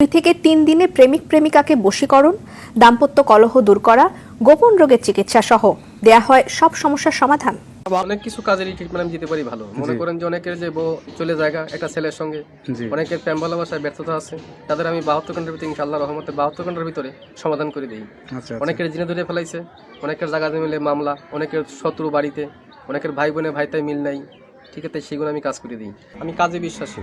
দুই থেকে তিন দিনে প্রেমিক প্রেমিকাকে বশীকরণ দাম্পত্য কলহ দূর করা গোপন রোগের চিকিৎসা সহ দেয়া হয় সব সমস্যার সমাধান। অনেক কিছু কাজেরই ট্রিটমেন্ট আমি দিতে পারি ভালো। মনে করেন যে অনেকের যে বউ চলে জায়গা একটা ছেলের সঙ্গে অনেকের প্রেম ভালোবাসায় ব্যর্থতা আছে তাদের আমি বাহাত্তর ঘণ্টার ভিতরে ইনশাল্লাহ রহমতে বাহাত্তর ঘণ্টার ভিতরে সমাধান করে দিই। আচ্ছা আচ্ছা। অনেকের জিনে ধরে ফেলাইছে অনেকের জায়গা মিলে মামলা অনেকের শত্রু বাড়িতে অনেকের ভাই বোনে ভাইতাই মিল নাই ঠিক আছে সেগুলো আমি কাজ করে দিই। আমি কাজে বিশ্বাসী।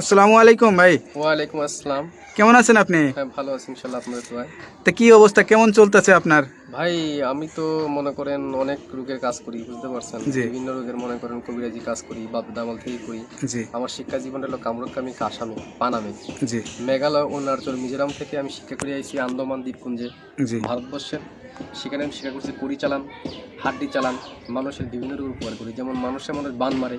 আসসালামু আলাইকুম ভাই। ওয়ালাইকুম আসসালাম। কেমন আছেন আপনি? হ্যাঁ ভালো আছি ইনশাল্লাহ আপনাদের দোয়ায় তা কি অবস্থা? কেমন চলতেছে আপনার? ভাই আমি তো মনে করেন অনেক রোগের কাজ করি বুঝতে পারছেন। বিভিন্ন রোগের মনে করেন কবিরাজি কাজ করি বাপ দামাল থেকে করি। আমার শিক্ষা জীবন হলো কামরুকামি কাসামে পানামে। জি। মেঘালয় অরুণাচল মিজোরাম থেকে আমি শিক্ষা করে আইছি আন্দামান দ্বীপপুঞ্জে। জি। ভারতবর্ষের সেখানে আমি শিক্ষা করছি কুড়ি চালান হাড্ডি চালান মানুষের বিভিন্ন রোগ উপকার করি। যেমন মানুষের মানুষ বান মারে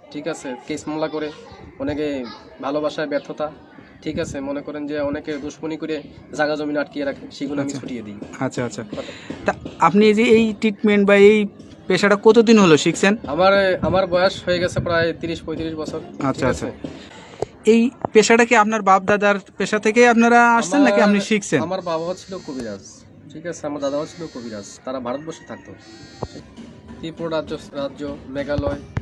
ঠিক আছে কেস মামলা করে অনেকে ভালোবাসায় ব্যর্থতা ঠিক আছে মনে করেন যে অনেকে দুশ্মনী করে জায়গা জমিন আটকিয়ে রাখে সেগুলো আমি ছুটিয়ে দিই। আচ্ছা আচ্ছা। তা আপনি এই যে এই ট্রিটমেন্ট বা এই পেশাটা কতদিন হলো শিখছেন? আমার আমার বয়স হয়ে গেছে প্রায় তিরিশ পঁয়ত্রিশ বছর আচ্ছা, আচ্ছা। এই পেশাটা কি আপনার বাপ দাদার পেশা থেকে আপনারা আসছেন নাকি আপনি শিখছেন? আমার বাবাও ছিল কবিরাজ ঠিক আছে আমার দাদাও ছিল কবিরাজ তারা ভারতবর্ষে থাকতো। ত্রিপুরা রাজ্য রাজ্য মেঘালয়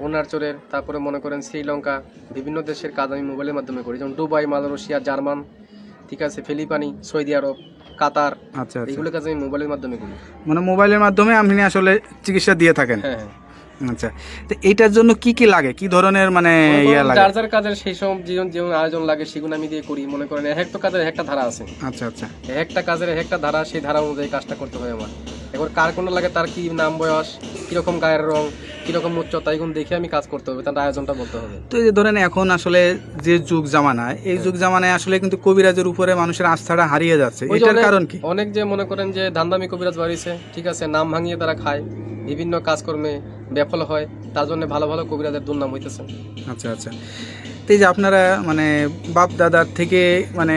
অরুণাচলের তারপরে মনে করেন শ্রীলঙ্কা বিভিন্ন দেশের কাজ আমি মোবাইলের মাধ্যমে করি। যেমন দুবাই মালয়েশিয়া জার্মান ঠিক আছে ফিলিপানি সৌদি আরব কাতার আচ্ছা আচ্ছা। এইগুলো কাজ আমি মোবাইলের মাধ্যমে করি। মানে মোবাইলের মাধ্যমে আপনি আসলে চিকিৎসা দিয়ে থাকেন? হ্যাঁ হ্যাঁ। আচ্ছা। তো এইটার জন্য কি কি লাগে? কি ধরনের মানে ইয়া লাগে? যার যার কাজের সেই সব জীবন যেমন আয়োজন লাগে সেগুলো আমি দিয়ে করি। মনে করেন এক একটা কাজের এক একটা ধারা আছে। আচ্ছা আচ্ছা। এক একটা কাজের এক একটা ধারা সেই ধারা অনুযায়ী কাজটা করতে হয় আমার। এবার কার কোন লাগে তার কি নাম বয়স কীরকম গায়ের রং কীরকম উচ্চতা এগুলো দেখে আমি কাজ করতে হবে তার আয়োজনটা বলতে হবে। তো এই ধরেন এখন আসলে যে যুগ জামানায় এই যুগ জামানায় আসলে কিন্তু কবিরাজের উপরে মানুষের আস্থাটা হারিয়ে যাচ্ছে। এটার কারণ কি? অনেক যে মনে করেন যে ধান্দামি কবিরাজ বাড়িছে ঠিক আছে নাম ভাঙিয়ে তারা খায় বিভিন্ন কাজকর্মে ব্যাফল হয় তার জন্য ভালো ভালো কবিরাজের দুর্নাম হইতেছে। আচ্ছা আচ্ছা। তো এই যে আপনারা মানে বাপ দাদার থেকে মানে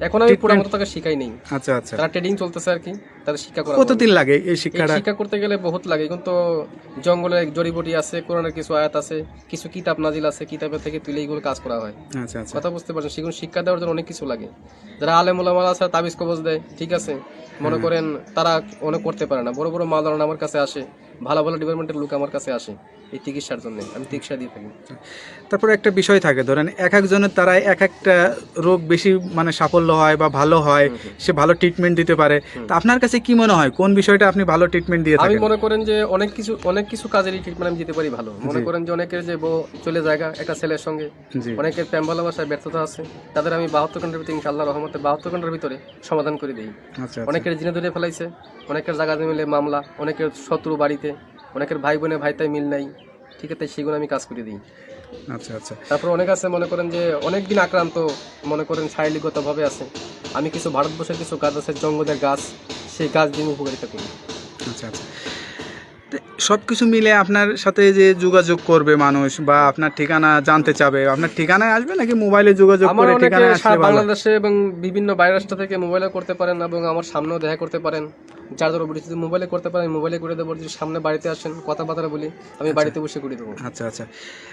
এখন আমি পুরো মতো তাকে শিখাই নেই। আচ্ছা আচ্ছা। তারা ট্রেডিং চলতেছে আর কি। তারা শিক্ষা করা কতদিন লাগে এই শিক্ষাটা? শিক্ষা করতে গেলে বহুত লাগে কিন্তু জঙ্গলে জড়িবটি আছে কোরআনের কিছু আয়াত আছে কিছু কিতাব নাজিল আছে কিতাবের থেকে তুলে এইগুলো কাজ করা হয়। আচ্ছা আচ্ছা। কথা বুঝতে পারছেন? সেগুলো শিক্ষা দেওয়ার জন্য অনেক কিছু লাগে। যারা আলেম ওলামারা আছে তাবিজ কবজ দেয় ঠিক আছে? মনে করেন তারা অনেক করতে পারে না। বড় বড় মালদারান আমার কাছে আসে ভালো ভালো ডিপার্টমেন্টের লোক আমার কাছে আসে এই চিকিৎসার জন্য। আমি চিকিৎসা দিয়ে থাকি। তারপরে একটা বিষয় থাকে ধরেন এক একজনের তারা এক একটা রোগ বেশি মানে সাফল্য হয় বা ভালো হয় সে ভালো ট্রিটমেন্ট দিতে পারে। তা আপনার কাছে কি মনে হয়? কোন বিষয়টা আপনি ভালো ট্রিটমেন্ট দিয়ে আমি মনে করেন যে অনেক কিছু অনেক কিছু কাজেরই ট্রিটমেন্ট আমি দিতে পারি ভালো। মনে করেন যে অনেকের যে বউ চলে জায়গা একটা ছেলের সঙ্গে অনেকের প্রেম ভালোবাসায় ব্যর্থতা আছে তাদের আমি বাহাত্তর ঘণ্টার ভিতরে ইনশাল্লাহ রহমতে বাহাত্তর ঘণ্টার ভিতরে সমাধান করে দিই। আচ্ছা অনেকের জিনে ধরে ফেলাইছে অনেকের জায়গা মিলে মামলা অনেকের শত্রু বাড়িতে অনেকের ভাই বোনে ভাইতাই মিল নাই ঠিক আছে সেগুলো আমি কাজ করে দিই। আচ্ছা আচ্ছা। তারপর অনেক আছে মনে করেন যে অনেক দিন আক্রান্ত মনে করেন শারীরিকগতভাবে আছে। আমি কিছু ভারতবর্ষের কিছু গাছ আছে জঙ্গলের গাছ সেই কাজ দিয়ে উপকারিতা করি। আচ্ছা আচ্ছা। সব কিছু মিলে আপনার সাথে যে যোগাযোগ করবে মানুষ বা আপনার ঠিকানা জানতে চাবে আপনার ঠিকানায় আসবে নাকি মোবাইলে যোগাযোগ করে ঠিকানা ঠিকানায় আসলে বাংলাদেশে এবং বিভিন্ন বাইরের রাষ্ট্র থেকে মোবাইলে করতে পারেন এবং আমার সামনেও দেখা করতে পারেন। যার ধরো বলি যদি মোবাইলে করতে পারেন মোবাইলে করে দেবো যদি সামনে বাড়িতে আসেন কথাবার্তা বলি আমি বাড়িতে বসে করে দেবো। আচ্ছা আচ্ছা।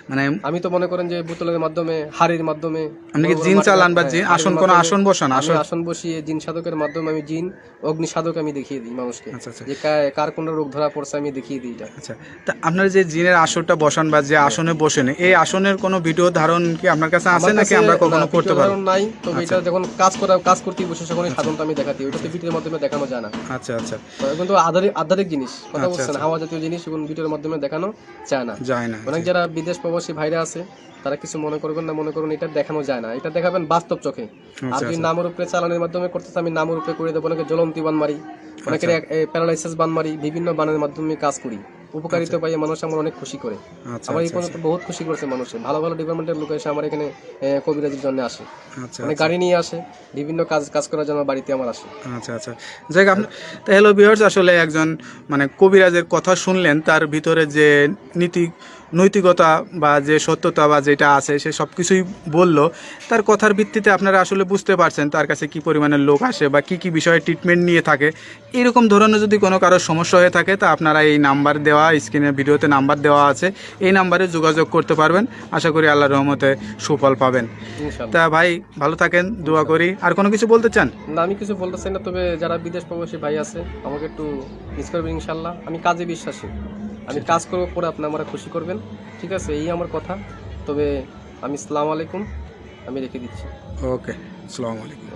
মানে আমি তো মনে করেন যে বোতলের মাধ্যমে হাড়ির মাধ্যমে আপনি জিন চালান বা হ্যাঁ, জিন আসন কোনো আসন বসান আসন? আসন বসিয়ে জিন সাধকের মাধ্যমে আমি জিন অগ্নি সাধক আমি দেখিয়ে দিই মানুষকে। আচ্ছা আচ্ছা। যে কার কোন রোগ ধরা পড়ছে আমি দেখিয়ে দিই এটা। আচ্ছা। তা আপনার যে জিনের আসনটা বসান বা যে আসনে বসেন এই আসনের কোনো ভিডিও ধারণ কি আপনার কাছে আছে নাকি আমরা কখনো করতে পারব? নাই তবে আচ্ছা। এটা যখন কাজ করা কাজ করতে বসে এই সাধনটা আমি দেখাতে ওটা তো ভিডিওর মাধ্যমে দেখানো যায় না। আচ্ছা আচ্ছা। তো এখন আধারিক আধারিক জিনিস। কথা আচ্ছা, বলছেন আচ্ছা। হাওয়া জাতীয় জিনিস এবং ভিডিওর মাধ্যমে দেখানো যায় না। যায় না অনেক যারা বিদেশ প্রবাসী ভাইরা আছে তারা কিছু মনে করবেন না মনে করুন এটা দেখানো যায় না। এটা দেখাবেন বাস্তব চোখে। আর যদি নামের উপরে চালানোর মাধ্যমে করতেছে আমি নামের উপরে করে দেবো। অনেকে জ্বলন্তি বান মারি অনেকের প্যারালাইসিস বান মারি বিভিন্ন বানের মাধ্যমে কাজ করি। উপকারিতা পাইয়ে মানুষ আমার অনেক খুশি করে। আচ্ছা আমার এই আচ্ছা পর্যন্ত বহুত খুশি করেছে মানুষের ভালো ভালো ডিপার্টমেন্টের লোক এসে আমার এখানে কবিরাজির জন্য আসে। মানে গাড়ি নিয়ে আসে বিভিন্ন কাজ কাজ করার জন্য বাড়িতে আমার আসে। আচ্ছা আচ্ছা। যাই হোক আপনি হ্যালো বিহার্স আসলে একজন মানে কবিরাজের কথা শুনলেন তার ভিতরে যে নীতি নৈতিকতা বা যে সত্যতা বা যেটা আছে সে সব কিছুই বলল। তার কথার ভিত্তিতে আপনারা আসলে বুঝতে পারছেন তার কাছে কি পরিমাণে লোক আসে বা কি কি বিষয়ে ট্রিটমেন্ট নিয়ে থাকে। এরকম ধরনের যদি কোনো কারোর সমস্যা হয়ে থাকে তা আপনারা এই নাম্বার দেওয়া স্ক্রিনের ভিডিওতে নাম্বার দেওয়া আছে। এই নাম্বারে যোগাযোগ করতে পারবেন। আশা করি আল্লাহ রহমতে সুফল পাবেন। তা ভাই ভালো থাকেন দোয়া করি। আর কোনো কিছু বলতে চান? না আমি কিছু বলতে চাই না তবে যারা বিদেশ প্রবাসী ভাই আছে আমাকে একটু মিস করবেন ইনশাল্লাহ আমি কাজে বিশ্বাসী। আমি কাজ করব পরে আপনি আমার খুশি করবেন ঠিক আছে? এই আমার কথা। তবে আমি সালাম আলাইকুম আমি রেখে দিচ্ছি। ওকে আসসালামু আলাইকুম।